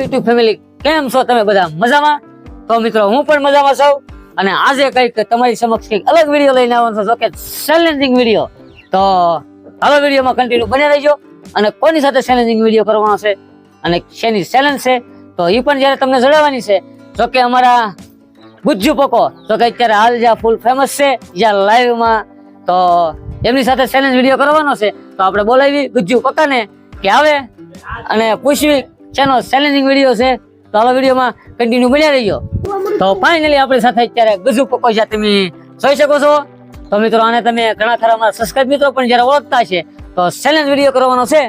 YouTube family કેમ છો તમે બધા? મજામાં? તો મિત્રો, હું પણ મજામાં છું. અને આજે કંઈક તમારી સમક્ષ કંઈક અલગ વીડિયો લઈને આવવાનો છું કે ચેલેન્જિંગ વીડિયો તો હાલો વિડીયોમાં કન્ટિન્યુ બને રહેજો. અને કોની સાથે ચેલેન્જિંગ વીડિયો કરવાનો છે? અને શેની ચેલેન્જ છે? તો એ પણ જ્યારે તમને જણાવવાની છે, જો કે અમારા ગુજ્જુ પકો તો કે અત્યારે હાલ જ્યાં ફૂલ ફેમસ છે, જ્યાં લાઈવમાં તો એમની સાથે ચેલેન્જ વીડિયો કરવાનો છે. તો આપણે બોલાવી ગુજ્જુ પકાને કે આવે અને પૂછવી શેનો ચેલેન્જિંગ વીડિયો છે. તો હાલો વિડીયોમાં કન્ટિન્યુ બન્યા રહીજો તો ફાઇનલી આપણી સાથે અત્યારે ગજુ પકો જ્યાં તમે જોઈ શકો છો. તો મિત્રો આને તમે ઘણા ખરા અમારા સબસ્ક્રાઇબ મિત્રો પણ જ્યારે ઓળખતા છે તો ચેલેન્જ વીડિયો કરવાનો છે.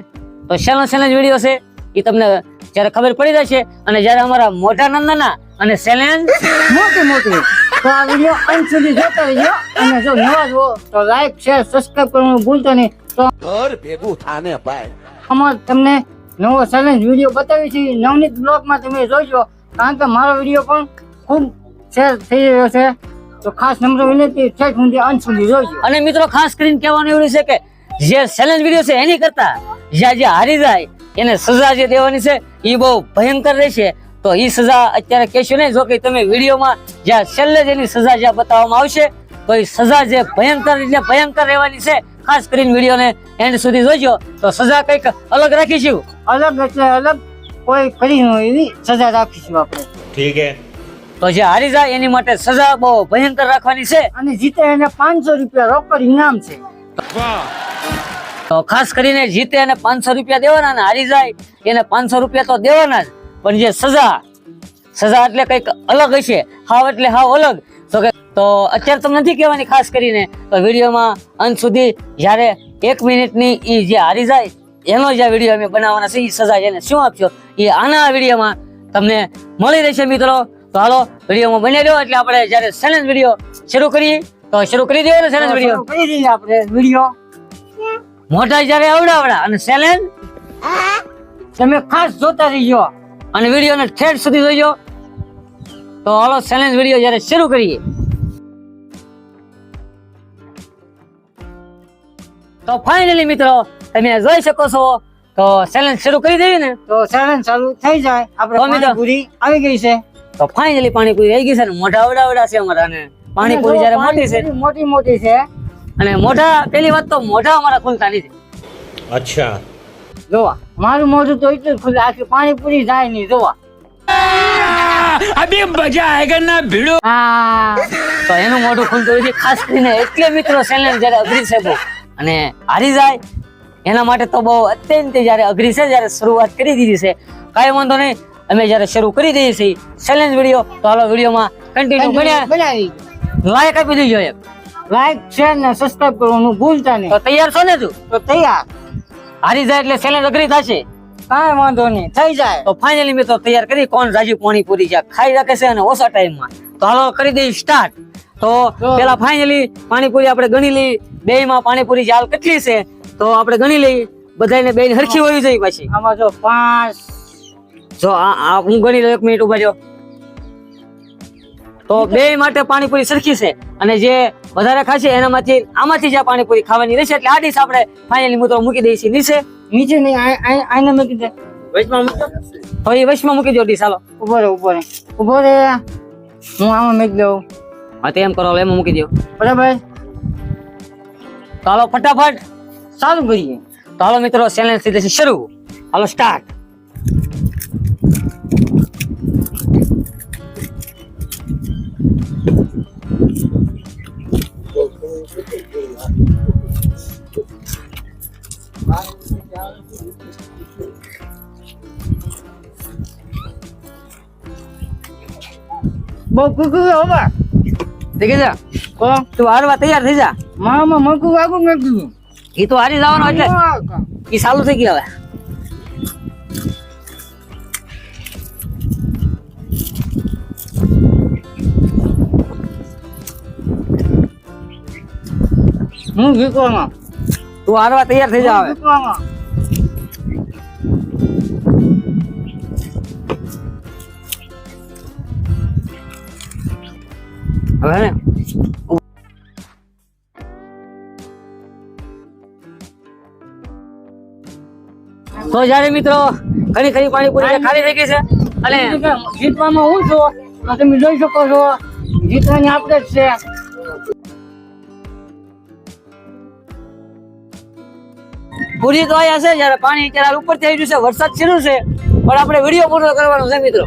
તો શેનો ચેલેન્જ વીડિયો છે. એ તમને જ્યારે ખબર પડી જશે અને જ્યારે અમારા મોટા નંદના અને ચેલેન્જ મોટી મોટી તો આ વીડિયો અંત સુધી જોતા રહેજો અને જો નવા જુઓ તો લાઈક શેર સબસ્ક્રાઇબ કરવાનું ભૂલતા નહીં. તો ઘર ભેગું થાને ભાઈ. આમાં તમને નવો ચેલેન્જ વીડિયો બતાવી છે. નવનીત બ્લોગમાં તમે જોઈજો કારણ કે મારો વીડિયો પણ ખૂબ શેર થઈ રહ્યો છે. તો ખાસ નમ્ર વિનંતી, છેક સુધી અંત સુધી જોઈજો અને મિત્રો, ખાસ કરીને કહેવાનું એવું છે કે જે ચેલેન્જ વીડિયો છે એની કરતા જ્યાં જે હારી જાય, એને સજા જે દેવાની છે એ બહુ ભયંકર રહેશે. તો એ સજા અત્યારે કહેશું નહીં. જો કે તમે વિડીયોમાં જ્યાં છેલ્લે જેની સજા જ્યાં બતાવવામાં આવશે, તો એ સજા જે ભયંકર એટલે ભયંકર રહેવાની છે. ખાસ કરીને વિડીયોને એન્ડ સુધી જોઈજો તો સજા કંઈક અલગ રાખીશું. અલગ એટલે અલગ કોઈ કરી એવી સજા રાખીશું આપણે. ઠીક હે. તો જે હારી જાય એની માટે સજા બહુ ભયંકર રાખવાની છે. અને જીતે એને પાંચસો રૂપિયા રોકડ ઇનામ છે. તો ખાસ કરીને જીતે એને પાંચસો રૂપિયા દેવાના અને હારી જાય એને પાંચસો રૂપિયા તો દેવાના જ. પણ જે સજા સજા એટલે કંઈક અલગ હશે હાવ એટલે હાવ અલગ. તો કે તો અત્યારે તમને નથી કહેવાની ખાસ કરીને તો વિડીયોમાં અંત સુધી જ્યારે એક મિનિટની એ જે હારી જાય એનો જે વીડિયો અમે બનાવવાના છે એ સજા એને શું આપશો? એ આના વિડીયોમાં તમને મળી રહેશે મિત્રો. તો હાલો વિડીયોમાં બની રહ્યો એટલે આપણે જ્યારે ચેલેન્જ વીડિયો શરૂ કરીએ તો શરૂ કરી દેવાનો ચેલેન્જ વીડિયો કરી દઈએ આપણે વીડિયો મોટા જ્યારે આવડાવડા અને ચેલેન્જ તમે ખાસ જોતા રહીજો અને વિડીયોને ઠેઠ સુધી જોઈજો તો હાલો ચેલેન્જ વીડિયો જ્યારે શરૂ કરીએ. તો ફાઇનલી મિત્રો તમે જોઈ શકો છો તો ચેલેન્જ શરૂ કરી દેવી ને? તો ચેલેન્જ ચાલુ થઈ જાય. આપણે પૂરી આવી ગઈ છે. તો ફાઇનલી પાણીપુરી આવી ગઈ છે ને? મોઢા અવડાવડા છે અમારા ને. પાણીપુરી જ્યારે મોટી છે. મોટી મોટી છે. અને મોઢા પેલી વાત તો મોઢા અમારા ખુલતા નથી. અચ્છા. જોવા મારું મોઢું તો એટલું ખુલે આખી પાણીપુરી જાય નહીં જોવા. મજા તો એનું મોઢું ખુલતું ખાસ કરીને એટલે મિત્રો ચેલેન્જ જ્યારે અઘરી છે અને હારી જાય. એના માટે તો બહુ અત્યંત જ્યારે અઘરી છે જ્યારે શરૂઆત કરી દીધી છે. કાંઈ વાંધો નહીં અમે જ્યારે શરૂ કરી દઈએ છીએ ચેલેન્જ વીડિયો તો હાલો વિડીયોમાં કન્ટિન્યુ બન્યા. લાયક આપી દેજો એક. લાઈક શેર ને સબસ્ક્રાઇબ કરવાનું ભૂલતા નહીં. તો તૈયાર છો ને તું? તો તૈયાર. હારી જાય એટલે ચેલેન્જ અઘરી થશે. કાંઈ વાંધો નહીં થઈ જાય. તો ફાઇનલી તો તૈયાર કરી કોણ રાજી પાણીપુરી છે ખાઈ રાખે છે અને ઓછા ટાઈમમાં તો હાલો કરી દઈએ સ્ટાર્ટ તો. પેલા ફાઇનલી પાણીપુરી આપણે ગણી લઈ. બે માં પાણીપુરી જાલ કેટલી છે? તો આપણે ગણી લઈ. બધાને બે હરખી હોવી જોઈએ પાછી. આમાં જો પાંચ જો આ હું ગણી લઉં એક મિનિટ ઊભા રહ્યો. તો બે માટે પાણીપુરી સરખી છે. અને જે વધારે ખાશે એનામાંથી આમાંથી જે પાણીપુરી ખાવાની રહેશે. એટલે આ ડીશ આપણે ફાઇનલી મિત્રો મૂકી દઈશું. નીચે. નીચે નહીં આને મૂકી દે. વચમાં મૂકો એ વચમાં મૂકી દો ડીશ હાલો. ઊભો રે ઊભો રે ઊભો રે હું આમાં મૂકી દઉં. હા તેમ એમ કરો એમ મૂકી દો બરાબર તો હાલો ફટાફટ. સારું કરીએ. તો હાલો મિત્રો ચેલેન્જ થઈ જશે. શરૂ. હાલો સ્ટાર્ટ બહુ કુકુ હવે દેખી જા. કો? તું હારવા તૈયાર થઈ જા. મામા મકુ વાગુ મૂકી એ તો હારી જવાનો એટલે એ ચાલુ થઈ ગયું હવે. હું જીતવામાં તું હારવા તૈયાર થઈ જા હવે. હવે ને તો જ્યારે મિત્રો ઘણી ખરી પાણીપુરી જે ખાલી થઈ ગઈ છે અને જીતવામાં હું છું તમે જોઈ શકો છો જીતવાની આપણે જ છે. પૂરી તો આયા છે જયારે પાણી અત્યારે ઉપરથી આવી ગયું છે વરસાદ શરૂ છે પણ આપણે વીડિયો પૂરો કરવાનો છે મિત્રો.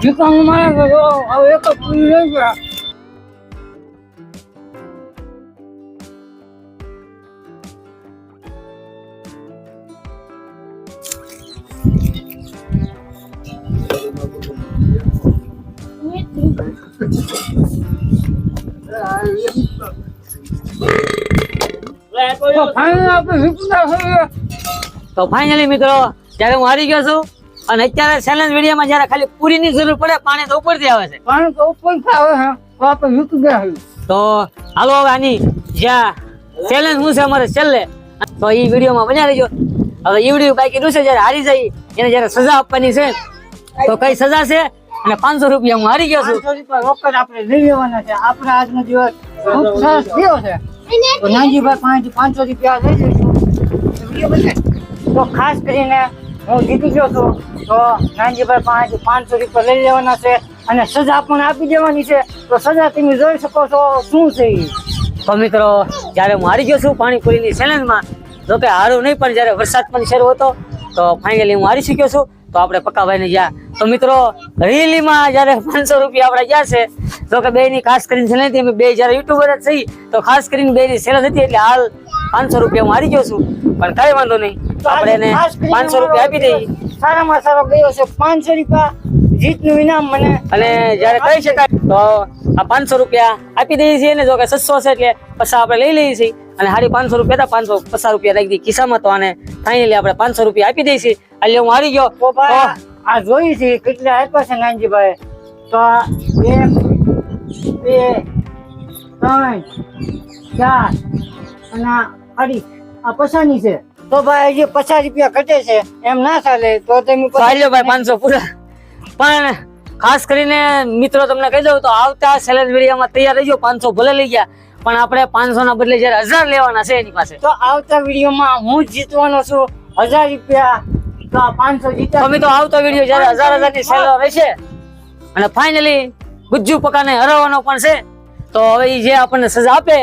જીતવાનું મારે હવે એક જ પૂરી રહી છે તો ફાઇનલી મિત્રો જ્યારે હું હારી ગયો છું અને અત્યારે ચેલેન્જ વિડીયોમાં જયારે ખાલી પૂરીની જરૂર પડે પાણી તો ઉપરથી આવે છે. પાણી તો ઉપરથી આવે છે તો હાલો હવે આની જ્યાં ચેલેન્જ હું છે અમારે છેલ્લે. તો એ વિડીયોમાં બન્યા રહેજો. હવે એ વીડિયો બાકી છે જયારે હારી જાય એને જયારે સજા આપવાની છે તો કઈ સજા છે? અને પાંચસો રૂપિયા હું હારી ગયો છું. વખત આપણે લઈ લેવાના છે. આપણે આજનો દિવસ ખૂબ સરસ થયો છે. તો નાનજીભાઈ પાસેથી પાંચસો રૂપિયા લઈ જઈશું. તો ખાસ કરીને હું જીતી ગયો છું. તો નાનજીભાઈ પાસેથી પાંચસો રૂપિયા લઈ લેવાના છે અને સજા પણ આપી દેવાની છે. તો સજા તમે જોઈ શકો છો શું છે તો મિત્રો, જ્યારે હું હારી ગયો છું પાણીપુરીની ચેલેન્જમાં જો કે હારું નહીં, પણ જ્યારે વરસાદ પણ શરૂ હતો, તો ફાઇનલી હું હારી શક્યો છું. તો આપણે પક્કાભાઈને ગયા તો મિત્રો રીલીમાં જયારે પાંચસો રૂપિયા આપણે ગયા છે તો કે બેની ખાસ કરીને સેલ નથી અમે બે જયારે યુટ્યુબર જ થઈ તો ખાસ કરીને બેની સેલ હતી એટલે હાલ પાંચસો રૂપિયા હું હારી ગયો છું. પણ કઈ વાંધો નહીં. આપણે એને પાંચસો રૂપિયા આપી દઈએ. સારામાં સારો ગયો છે પાંચસો રૂપિયા જીતનું ઇનામ મને અને જયારે કહી શકાય તો આ પાંચસો રૂપિયા આપી દઈએ છીએ ને જો કે સસ્તો છે એટલે પછી આપણે લઈ લઈએ છીએ. અને હારી પાંચસો રૂપિયા હતા પાંચસો પચાસ રૂપિયા રાખી ખિસ્સામાં તો આને ફાઇનલી આપણે પાંચસો રૂપિયા આપી દઈએ છીએ. એટલે હું હારી ગયો. આ જોઈ છે કેટલા આપ્યા છે નાનજીભાઈ તો એક બે ત્રણ ચાર અને અઢી. આ પછાની છે. તો ભાઈ હજી પચાસ રૂપિયા ઘટે છે. એમ ના ચાલે તો તમે ચાલ્યો ભાઈ પાંચસો પૂરા. પણ ખાસ કરીને મિત્રો તમને કહી દઉં તો આવતા સેલેન્જ વિડીયોમાં તૈયાર રહીજો. પાંચસો ભલે લઈ ગયા પણ આપણે પાંચસો ના બદલે જયારે હજાર લેવાના છે એની પાસે. તો આવતા વિડીયોમાં હું જીતવાનો છું. હજાર રૂપિયા તો આ પાંચસો તો જીત્યા મિત્રો આવતો વીડિયો જયારે હજાર હજારની સેલો છે. અને ફાઇનલી ગુજ્જુ પકાને હરાવવાનો પણ છે. તો હવે જે આપણને સજા આપે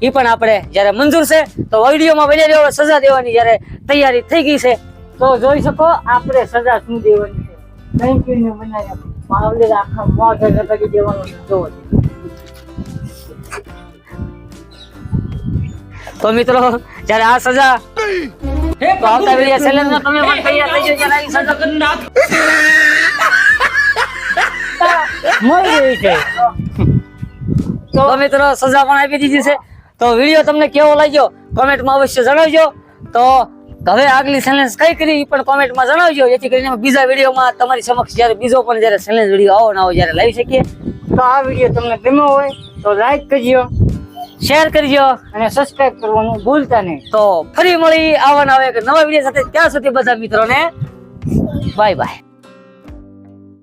એ પણ આપણે જયારે મંજૂર છે તો વિડીયોમાં બની રહ્યો સજા દેવાની જયારે તૈયારી થઈ ગઈ છે. તો જોઈ શકો આપણે સજા શું દેવાની છે. થેન્ક યુ ને બનાવ્યા માવલે આખા મોઢે લગાડી દેવાનો જોવો તો મિત્રો જયારે આ સજા તો આવતા વીડિયો ચેલેન્જમાં તમે પણ તૈયાર થઈ જયારે આવી સજા મળી ગઈ છે. તો મિત્રો સજા પણ આપી દીધી છે. તો વીડિયો તમને કેવો લાગ્યો કોમેન્ટમાં અવશ્ય જણાવજો. તો હવે આગલી ચેલેન્જ કઈ કરી પણ કોમેન્ટમાં જણાવજો. જેથી કરીને બીજા વિડીયોમાં તમારી સમક્ષ જ્યારે બીજો પણ જ્યારે ચેલેન્જ વીડિયો આવો ના હોય જ્યારે લાવી શકીએ. તો આ વીડિયો તમને ગમ્યો હોય તો લાઈક કરજો. શેર કરજો અને સબસ્ક્રાઇબ કરવાનું ભૂલતા નહીં. તો ફરી મળી આવવાના આવે એક નવા વીડિયો સાથે. ત્યાં સુધી બધા મિત્રોને બાય બાય